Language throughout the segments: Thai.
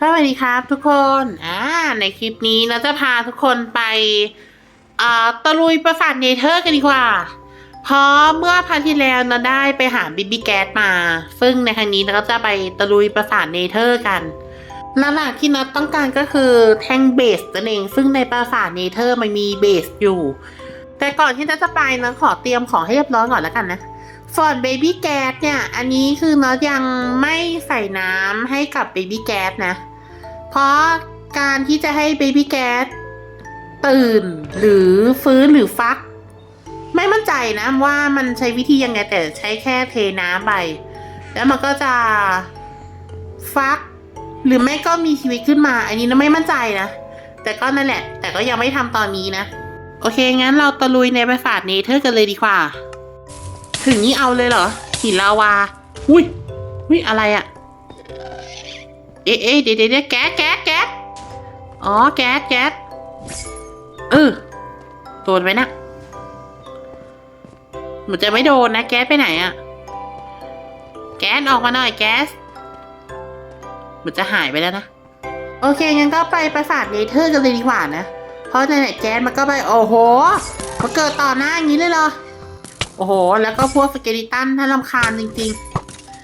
สวัสดีครับทุกคน อ่า ในคลิปนี้เราจะพาทุกคนไปอ่าตะลุยประสาทเนเธอร์กันดีกว่า เพราะเมื่อพันที่แล้วเราได้ไปหาบิบบี้แก๊สมา ซึ่งในครั้งนี้เราก็จะไปตะลุยประสาทเนเธอร์กันหลักที่นัดต้องการก็คือแท่งเบสนั่นเอง ซึ่งในปราสาทเนเธอร์มันมีเบสอยู่ แต่ก่อนที่นัดจะไปนะขอเตรียมของให้เรียบร้อยก่อนแล้วกันนะ ส่วนเบบี้แก๊สเนี่ย อันนี้คือน็อตยังไม่ใส่น้ำให้กับเบบี้แก๊สนะ เพราะการที่จะให้เบบี้แก๊สตื่นหรือฟื้นหรือฟัก ไม่มั่นใจนะว่ามันใช้วิธียังไงแต่ใช้แค่เทน้ำไป แล้วมันก็จะฟัก หรือไม่ก็มีชีวิตขึ้นมา อันนี้เราไม่มั่นใจนะ แต่ก็นั่นแหละ แต่ก็ยังไม่ทำตอนนี้นะ โอเคงั้นเราตะลุยในปราสาทเนเธอร์กันเลยดีกว่า ถึงนี้เอาเลยเหรอ หินลาวา อุ้ยอุ้ยอะไรอะเอ๊ะเอ๊ะเดี๋ยวเดี๋ยวเดี๋ยวแก๊สแก๊สแก๊สอ๋อ แก๊สแก๊สเออโดนไหมนะเหมือนจะไม่โดนนะ แก๊สไปไหนอะแก๊สออกมาหน่อยแก๊สเหมือนจะหายไปแล้วนะ โอเค งั้นก็ไปประสาทเนเธอร์กันเลยดีกว่านะ เพราะในไหนแก๊สมันก็ไป โอ้โหมาเกิดต่อหน้าอย่างนี้เลยเหรอ โอ้โห แล้วก็พวกสเกลิตันท่าลำคาญจริง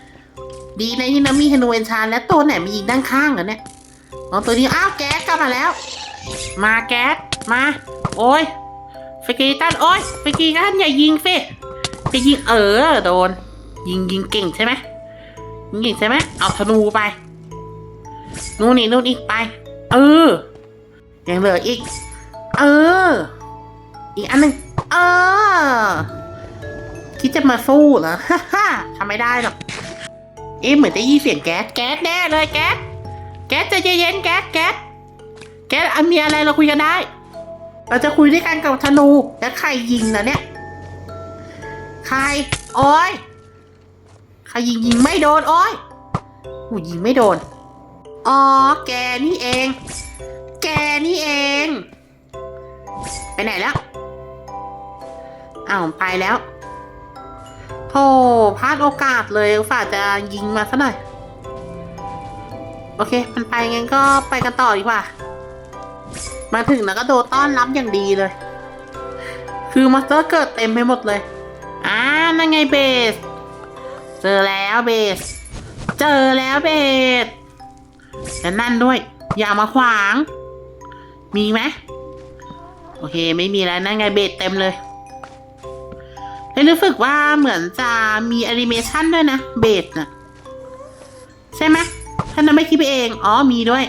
ๆ ดีนะที่น้ำมีธนูเอนชานและตัวไหนมายิงด้านข้างเหรอเนี่ยอ๋อตัวนี้ อ้าวแก๊สกลับมาแล้ว มาแก๊ส มา โอ้ยสเกลิตัน โอ้ยสเกลิตันอย่ายิงสิจะยิงเออ โดน ยิงยิงเก่งใช่ไหมยิงเก่งใช่ไหมเอาธนูไป นู่นนี่นู่นอีกไป เออ ยังเหลืออีก เออ อีกอันหนึ่งเออ คิดจะมาสู้เหรอฮ่าฮ่าทำไม่ได้หรอก เอ๊ะเหมือนจะยี่เสียงแก๊ส แก๊สแน่เลยแก๊ส แก๊สจะเย็นๆแก๊สแก๊ส แก๊สอันมีอะไรเราคุยกันได้ เราจะคุยด้วยกันกับธนู แล้วใครยิงนะเนี่ย ใคร โอ้ย ใครยิงยิงไม่โดน โอ้ยหูยิงไม่โดน อ๋อ แกนี่เอง แกนี่เอง ไปไหนแล้วอ้าวไปแล้ว โธ่พลาดโอกาสเลยอุตส่าจะยิงมาซะหน่อย โอเค มันไปงั้นก็ไปกันต่อดีกว่า มาถึงแล้วก็โดนต้อนรับอย่างดีเลย คือมาสเตอร์เกิดเต็มไปหมดเลย อ่านั่นไงเบส เจอแล้วเบส เจอแล้วเบสและนั่นด้วย อย่ามาขวาง มีไหมโอเค ไม่มีแล้วนั่นไงเบสเต็มเลย เลยรู้สึกว่าเหมือนจะมีแอนิเมชันด้วยนะ เบสนะใช่ไหมถ้านั้นไม่คิดไปเอง อ๋อมีด้วย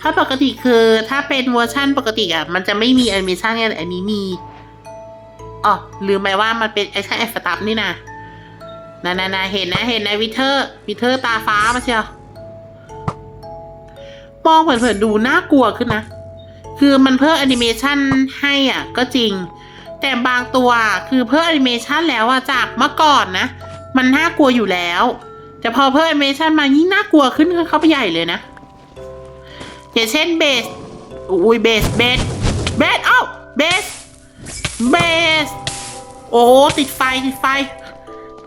ถ้าปกติคือถ้าเป็นเวอร์ชั่นปกติอะ มันจะไม่มีแอนิเมชันไงแต่อันนี้มีอ๋อลืมไปว่ามันเป็นไอ้ใช่ไอ้สตัฟนี่นะนานานาเห็นนะเห็นนะวิเทอร์วิเทอร์ตาฟ้ามาเชียวมองเผินๆดูน่ากลัวขึ้นนะ คือมันเพิ่มแอนิเมชันให้อะ ก็จริง แต่บางตัวคือเพิ่มแอนิเมชันแล้วอะจากเมื่อก่อนนะ มันน่ากลัวอยู่แล้ว แต่พอเพิ่มแอนิเมชันมายิ่งน่ากลัวขึ้นเข้าไปใหญ่เลยนะอย่างเช่นเบสอุ้ยเบสเบสเบสเอ้าเบสเบสโอ้ติดไฟติดไฟ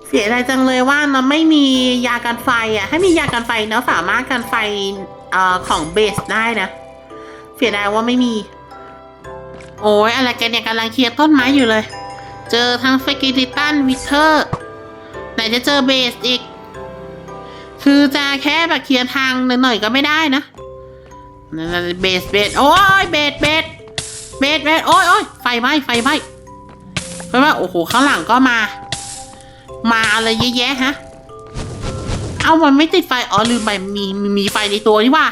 เสียดายจังเลยว่าเราไม่มียากันไฟอะถ้มียากันไฟเนาะสามารถกันไฟอของเบสได้นะ เสียดายว่าไม่มี โอ้ยอะไรกันเนี่ยกำลังเคลียร์ต้นไม้อยู่เลย เจอทั้งเฟกิลิตันวิเทอร์ ไหนจะเจอเบสอีก คือจะแค่แบบเคลียร์ทางหน่อยๆก็ไม่ได้นะนั่นๆเบสเบสโอ้ยเบสเบสเบสเบสโอ้ยโอ้ยไฟไหม้ไฟไหม้ไฟไหม้โอ้โหข้างหลังก็มา มาอะไรเยอะแยะฮะ เอามันไม่ติดไฟอ๋อลืมไปมีมีไฟในตัวนี่ว่า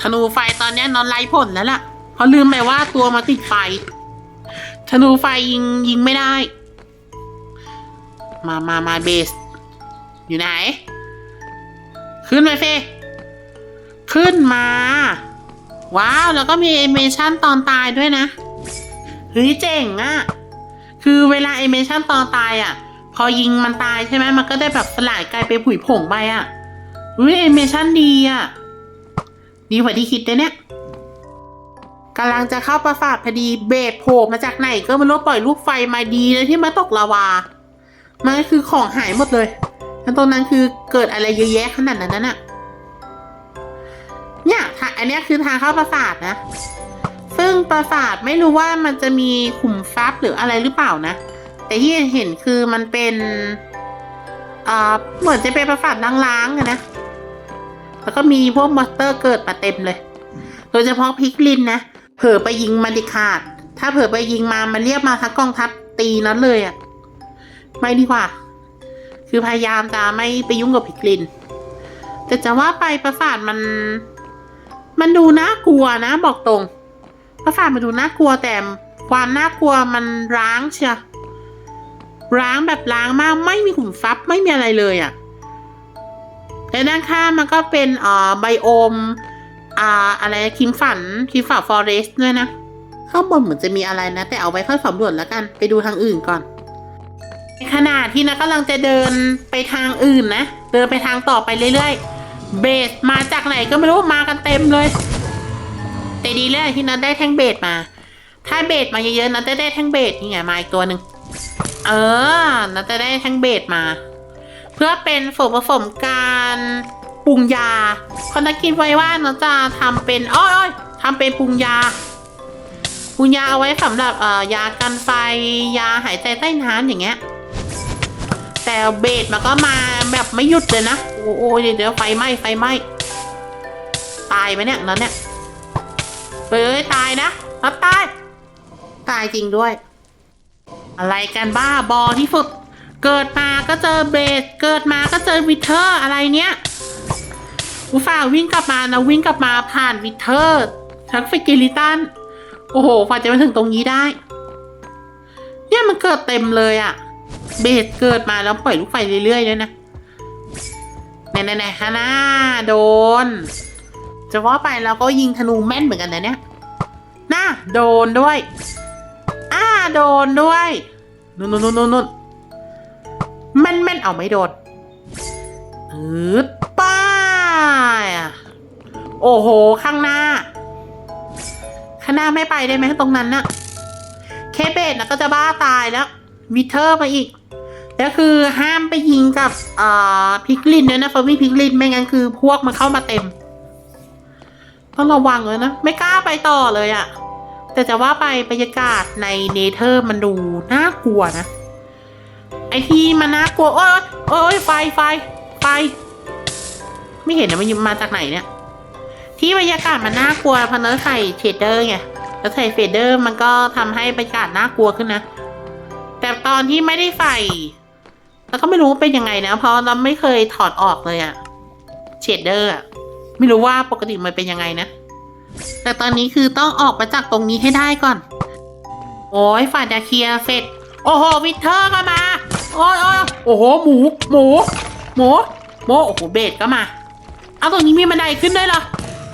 ธนูไฟตอนนี้นอนไล่ผลแล้วล่ะ เพราะลืมไปว่าตัวมาติดไฟธนูไฟยิงยิงไม่ได้ มามามาเบส อยู่ไหน ขึ้นมาเฟขึ้นมา ว้าว แล้วก็มีแอนิเมชันตอนตายด้วยนะเฮ้ยเจ๋งอะคือเวลาแอนิเมชันตอนตายอะพอยิงมันตายใช่ไหมมันก็ได้แบบสลายกลายเป็นผุยผงไปอะเฮ้ยแอนิเมชันดีอะดีกว่าที่คิดเลยเนี่ย กำลังจะเข้าประสาทพอดีเบสโผล่มาจากไหนก็ไม่รู้ปล่อยลูกไฟมาดีเลยที่มาตกลาวา มันก็คือของหายหมดเลยแล้วตรงนั้นคือเกิดอะไรเยอะแยะขนาดนั้นน่ะ เนี่ยทางอันนี้คือทางเข้าปราสาทนะ ซึ่งปราสาทไม่รู้ว่ามันจะมีขุมทรัพย์หรืออะไรหรือเปล่านะ แต่ที่เห็นคือมันเป็นอ่าเหมือนจะเป็นปราสาทล้างๆนะ แล้วก็มีพวกมอนสเตอร์เกิดมาเต็มเลย โดยเฉพาะพิกลินนะ ผลอไปยิงมันดิขาด ถ้าเผลอไปยิงมา มันเรียกมาทั้งกองทัพตีนั้นเลยอะ่ะ ไม่ดีกว่า คือพยายามจะไม่ไปยุ่งกับพิกลิน แต่จะว่าไปปราสาทมัน มันดูน่ากลัวนะ บอกตรง ปราสาทมันดูน่ากลัวแต่ความน่ากลัวมันร้างเชียร้างแบบร้างมากไม่มีขุมทรัพย์ไม่มีอะไรเลยอะ่ะและด้านข้างมันก็เป็นเอ่อไบโอม อ่า อะไรคิมฝันคิมฝันฟอเรสต์ด้วยนะ ข้างบนเหมือนจะมีอะไรนะ แต่เอาไว้ค่อยสำรวจแล้วกัน ไปดูทางอื่นก่อน ในขณะที่นะกำลังจะเดินไปทางอื่นนะ เดินไปทางต่อไปเรื่อยๆ เบสมาจากไหนก็ไม่รู้มากันเต็มเลย แต่ดีเลยที่นัทได้แท่งเบสมา ถ้าเบสมาเยอะๆนัทจะได้แท่งเบสนี่ไงมาอีกตัวหนึ่งเออนัทจะได้แท่งเบสมา เพื่อเป็นส่วนผสมการ ปรุงยาคนนักคิดไว้ว่านัทจะทำเป็นอ้อยๆทำเป็นปรุงยาปรุงยาเอาไว้สำหรับเอ่อยากันไฟยาหายใจใต้น้ำอย่างเงี้ย แต่เบสมันก็มาแบบไม่หยุดเลยนะโอ้โหเดี๋ยวเดี๋ยวไฟไหม้ไฟไหม้ตายไหมเนี่ยนั้นเนี่ยเฮ้ยตายนะรับตาย ตายจริงด้วย อะไรกันบ้าบอที่ฝึกเกิดมาก็เจอเบสเกิดมาก็เจอวิเทอร์อะไรเนี้ย อุตส่าห์วิ่งกลับมานะวิ่งกลับมาผ่านวิเทอร์ทั้งฟิกิลิตัน โอ้โหฝ่าจะมาถึงตรงนี้ได้ เนี่ยมันเกิดเต็มเลยอะเบสเกิดมาแล้วปล่อยลูกไฟเรื่อยๆด้วยนะแน่ๆๆฮาน่าโดน จะว่าไปเราก็ยิงธนูแม่นเหมือนกันนะเนี่ยน่าโดนด้วย อ้าโดนด้วยนู่นนู่นนู่นนู่นแม่นแม่นเอาไม่โดนอืด โอ้โห ข้างหน้า ข้างหน้าไม่ไปได้ไหมตรงนั้นน่ะ เคเบตนะก็จะบ้าตายแล้ววิเทอร์มาอีก แล้วคือห้ามไปยิงกับเอ่อพิกลินด้วยนะเฟอร์มี่พิกลินไม่งั้นคือพวกมันเข้ามาเต็ม ต้องระวังเลยนะ ไม่กล้าไปต่อเลยอะแต่จะว่าไปบรรยากาศในเนเธอร์มันดูน่ากลัวนะ ไอที่มันน่ากลัว โอ้ยโอ้ยไฟไฟไฟ ไม่เห็นนะมันมาจากไหนเนี่ย ที่บรรยากาศมันน่ากลัวเพราะเนื้อใส่เชดเดอร์ไงแล้วใส่เฟเดอร์มันก็ทำให้บรรยากาศน่ากลัวขึ้นนะ แต่ตอนที่ไม่ได้ใส่แล้วก็ไม่รู้เป็นยังไงนะ เพราะเราไม่เคยถอดออกเลยอะเชดเดอร์อะไม่รู้ว่าปกติมันเป็นยังไงนะ แต่ตอนนี้คือต้องออกมาจากตรงนี้ให้ได้ก่อน โอ้ยฝ่าจะเคลียเสร็จ โอ้โหวิเทอร์ก็มาโอ้ยโอ้ยโอ้โหหมู หมู หมูหมูโอ้โหเบสก็มา เอาตรงนี้มีบันไดขึ้นด้วยเหรอ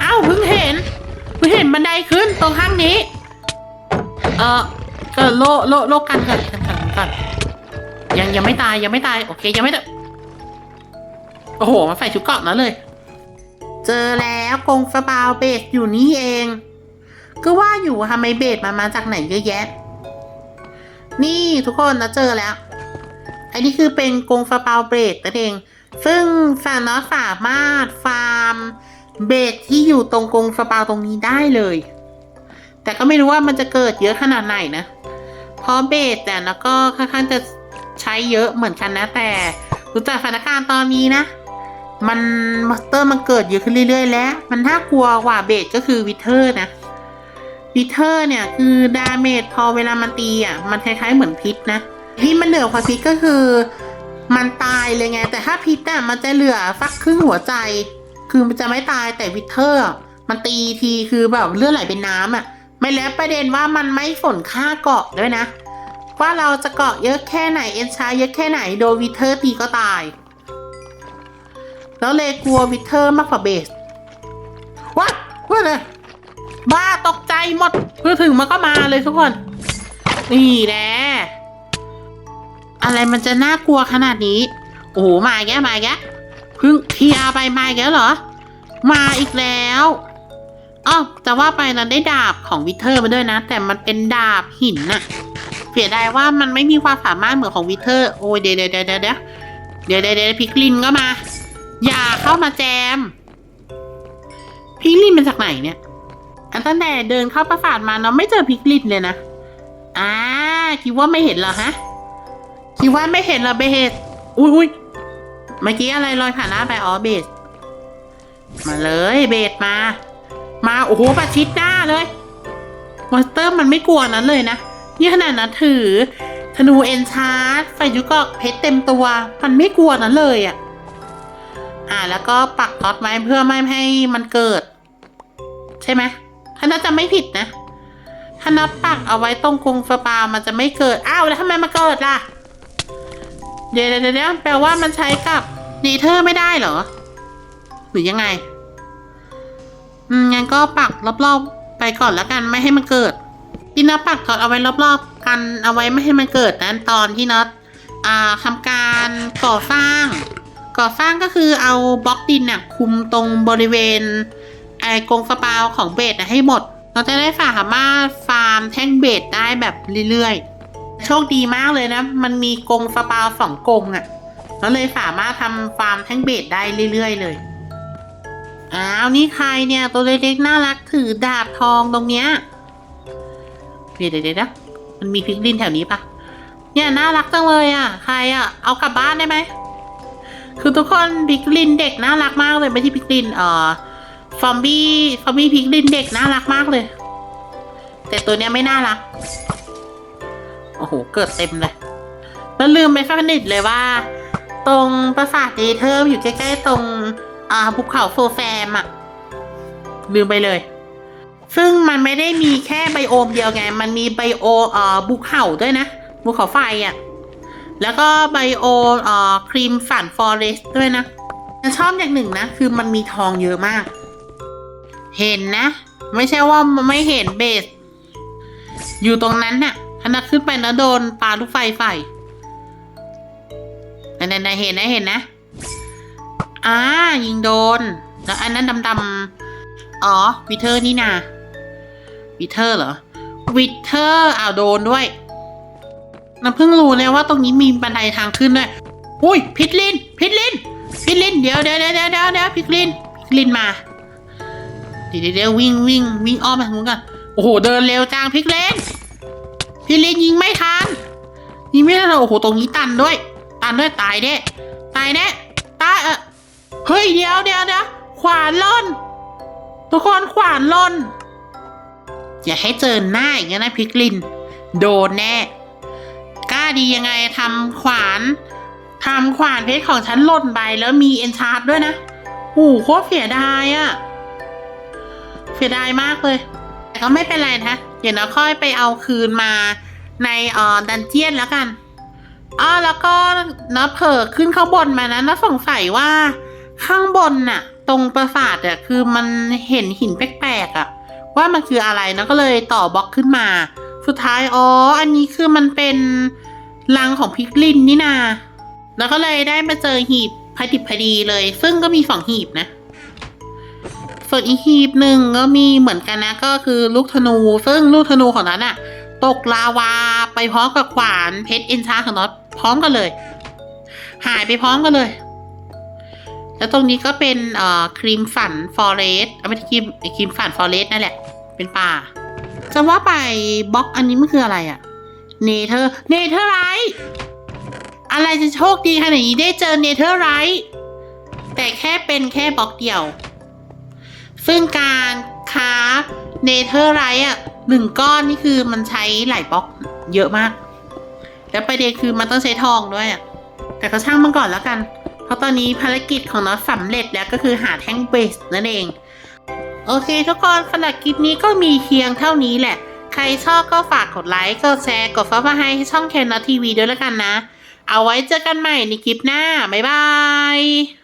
อ้าเพิ่งเห็นเพิ่งเห็นบันไดขึ้นตรงข้างนี้ เออเกิดโลโลโลกันก่อนกันก่อนก่อนยังยังไม่ตายยังไม่ตายโอเคยังไม่ตายโอ้โหมาใส่ชุดเกราะนั้นเลย เจอแล้วกงสปาวเบสอยู่นี่เอง ก็ว่าอยู่ทำไมเบสมามาจากไหนเยอะแยะ นี่ทุกคนนะเจอแล้ว อันนี้คือเป็นกงสปาวเบสนั่นเอง ซึ่งซานอสสามารถฟาร์ม เบสที่อยู่ตรงกรงสปาวตรงนี้ได้เลย แต่ก็ไม่รู้ว่ามันจะเกิดเยอะขนาดไหนนะ เพราะเบสแต่แล้วก็ค่อนข้างจะใช้เยอะเหมือนกันนะ แต่รู้จักสถานการณ์ตอนนี้นะ มันมอสเตอร์มันเกิดเยอะขึ้นเรื่อย ๆ แล้ว มันน่ากลัวกว่าเบสก็คือวิเทอร์นะวิเทอร์เนี่ยคือดาเมจพอเวลามันตีอะมันคล้ายๆเหมือนพิษนะที่มันเหลือกว่าพิษก็คือ มันตายเลยไง แต่ถ้าพิษอะมันจะเหลือสักครึ่งหัวใจ คือมันจะไม่ตายแต่วิเทอร์ มันตีทีคือแบบเลือดไหลเป็นน้ำอะ ไม่แล้วประเด็นว่ามันไม่สนค่าเกาะด้วยนะ ว่าเราจะเกาะเยอะแค่ไหนเอ็นชาเยอะแค่ไหนโดนวิเทอร์ตีก็ตาย แล้วเลยกลัววิเทอร์มากกว่าเบสวัดว่าเลยบ้าตกใจหมดเพื่อถึงมันก็มาเลยทุกคน นี่แน่อะไรมันจะน่ากลัวขนาดนี้ โอ้โห มาแกมาแก พึ่งทีอาไปมาอีกแล้วเหรอ มาอีกแล้วอ๋อแต่ว่าไปนั้นได้ดาบของวิเทอร์มาด้วยนะ แต่มันเป็นดาบหินน่ะเสียดายว่ามันไม่มีความสามารถเหมือนของวิเทอร์ โอ้ยเดี๋ยวเดี๋ยวเดี๋ยวเดี๋ยวเดี๋เดี๋พิกลินก็มา อย่าเข้ามาแจม พิกลินเป็นจากไหนเนี่ย อันตั้งแต่เดินเข้าปราสาทมาเราไม่เจอพิกลินเลยนะ อ่าคิดว่าไม่เห็นเหรอฮะ คิดว่าไม่เห็นเหรอเบเฮตอุ้ย เมื่อกี้อะไรลอยผ่านหน้าไปอ๋อเบส มาเลยเบสมา มาโอ้โหประชิดหน้าเลยมอนสเตอร์มันไม่กลัวนั้นเลยนะนี่ขนาดนั้นถือ ธนูเอ็นชาร์ดไฟยุกอกเพชรเต็มตัว มันไม่กลัวนั้นเลยอะ อ่าแล้วก็ปักก๊อตไว้เพื่อไม่ให้มันเกิด ใช่ไหมถ้าน่าจะไม่ผิดนะ ถ้านับปักเอาไว้ตรงกรงสปามันจะไม่เกิด อ้าวแล้วทำไมมาเกิดล่ะ เดี๋ยวเดี๋ยวแปลว่ามันใช้กับ นีเธอร์ไม่ได้เหรอ หรือยังไง อืมงั้นก็ปักรอบๆ ไปก่อนแล้วกันไม่ให้มันเกิด พี่น็อตปักก่อนเอาไว้รอบๆ กันเอาไว้ไม่ให้มันเกิดนั้นตอนที่น็อตอ่าทำการก่อสร้าง ก่อสร้างก็คือเอาบล็อกดินน่ะคุมตรงบริเวณไอ้กรงสปาวของเบสน่ะให้หมด เราจะได้สามารถฟาร์มแท่งเบสได้แบบเรื่อยๆ โชคดีมากเลยนะ มันมีกรงสปาวสองกรงอะ่ะ เราเลยสามารถทำฟาร์มแท่งเบสได้เรื่อยๆเลย อ้าวนี่ใครเนี่ยตัวเล็กๆน่ารักถือดาบทองตรงเนี้ยเดี๋ยวเดี๋ยวดนะมันมีพริกลินแถวนี้ปะเนี่ยน่ารักจังเลยอะ ใครอะ เอากลับบ้านได้ไหม คือทุกคนพิกลินเด็กน่ารักมากเลยไม่ใช่พิกลินเอ่อฟอมบี้ฟอมบี้พิกลินเด็กน่ารักมากเลย แต่ตัวเนี้ยไม่น่ารัก โอ้โห เกิดเต็มเลย แล้วลืมไปสักนิทเลยว่า ตรงปราสาทเดเทอร์อยู่ใกล้ๆตรงอ่าภูเขาโฟแฟมอะลืมไปเลย ซึ่งมันไม่ได้มีแค่ไบโอมเดียวไง มันมีไบโอเอ่อภูเขาด้วยนะภูเขาไฟอะแล้วก็ไบโอเอ่อครีมสันฟอเรสต์ด้วยนะชอบอย่างหนึ่งนะ คือมันมีทองเยอะมาก เห็นนะ ไม่ใช่ว่าไม่เห็นเบส อยู่ตรงนั้นน่ะถ้านักขึ้นไปแล้วโดนปลาลูกไฟไฟ นั่นๆเห็นนะเห็นนะอ่ายิงโดน แล้วอันนั้นดำๆอ๋อวิเทอร์นี่นาวิเทอร์เหรอวิเทอร์อ้าวโดนด้วยเราเพิ่งรู้เลยว่าตรงนี้มีบันไดทางขึ้นด้วยอุ้ยพิทลินพิทลินพิทลินเดี๋ยวเดี๋ยวเดี๋ยวเดี๋ยวเดี๋ยวเดี๋ยวพิทลินพิทลินมาเดี๋ยวเดี๋ยวเดี๋ยววิ่งวิ่งวิ่งอ้อมไปทางนู้นกันโอ้โหเดินเร็วจังพิทลินพิทลินยิงไม่ทันยิงไม่ทันโอ้โหตรงนี้ตันด้วย ตันด้วยตายแน่ตายแน่ตายเออเฮ้ยเดี๋ยวเดี๋ยวเดี๋ยวขวานล่น ทุกคนขวานล่น อย่าให้เจอหน้าอย่างนี้นะพิกลิน โดนแน่กล้าดียังไงทำขวานทำขวานเพชรของฉันหล่นไปแล้วมีเอนชาร์ดด้วยนะโอ้โหโคตรเสียดายอะเสียดายมากเลย แต่ก็ไม่เป็นไรนะ เดี๋ยวเราค่อยไปเอาคืนมาในออดันเจียนแล้วกัน อ๋อแล้วก็นะเผลอขึ้นข้างบนมานะนะสงสัยว่าข้างบนน่ะ ตรงปราสาทอะคือมันเห็นหินแปลกๆอะ ว่ามันคืออะไรนะก็เลยต่อบล็อกขึ้นมา สุดท้ายอ๋ออันนี้คือมันเป็นรังของพิกลินนี่นาแล้วก็เลยได้มาเจอหีบพอดิบพอดีเลย ซึ่งก็มีสองหีบนะ ส่วนอีกหีบหนึ่งก็มีเหมือนกันนะก็คือลูกธนู ซึ่งลูกธนูของนั้นอะ ตกลาวาไปพร้อมกับขวานเพชรเอนชาของน็อตพร้อมกันเลย หายไปพร้อมกันเลย แล้วตรงนี้ก็เป็นเอ่อครีมฝันฟอเรสต์ไม่ใช่ครีมครีมฝันฟอเรสต์นั่นแหละ เป็นป่าจะว่าไปบล็อกอันนี้มันคืออะไรอะเนเธอร์เนเธอร์ไรท์อะไรจะโชคดีขนาดนี้ได้เจอเนเธอร์ไรท์แต่แค่เป็นแค่บล็อกเดียว ซึ่งการค้าเนเธอร์ไรท์อะ หนึ่งก้อนนี่คือมันใช้หลายบล็อกเยอะมาก แล้วประเด็นคือมันต้องใช้ทองด้วย แต่ก็ช่างมันก่อนแล้วกัน เพราะตอนนี้ภารกิจของน็อตสำเร็จแล้วก็คือหาแท่งเบสนั่นเอง โอเคทุกคนสำหรับคลิปนี้ก็มีเพียงเท่านี้แหละ ใครชอบก็ฝากกดไลค์ กดแชร์ กดซับสไครต์ให้ช่องแคนนอทีวีด้วยแล้วกันนะ เอาไว้เจอกันใหม่ในคลิปหน้า บ๊ายบาย